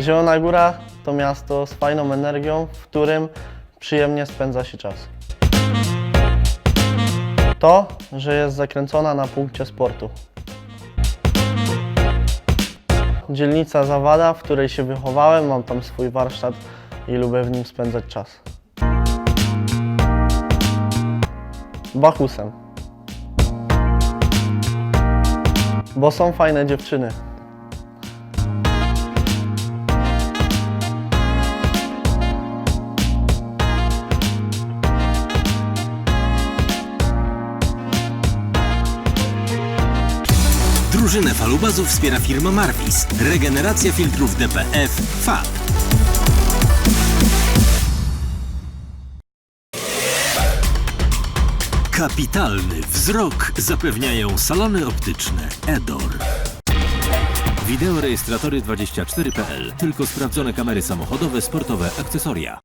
Zielona Góra to miasto z fajną energią, w którym przyjemnie spędza się czas. To, że jest zakręcona na punkcie sportu. Dzielnica Zawada, w której się wychowałem, mam tam swój warsztat i lubię w nim spędzać czas. Bachusem. Bo są fajne dziewczyny. Drużynę falubazu wspiera firma Marvis. Regeneracja filtrów DPF FAB. Kapitalny wzrok zapewniają salony optyczne Edor. Wideorejestratory 24.pl. Tylko sprawdzone kamery samochodowe, sportowe, akcesoria.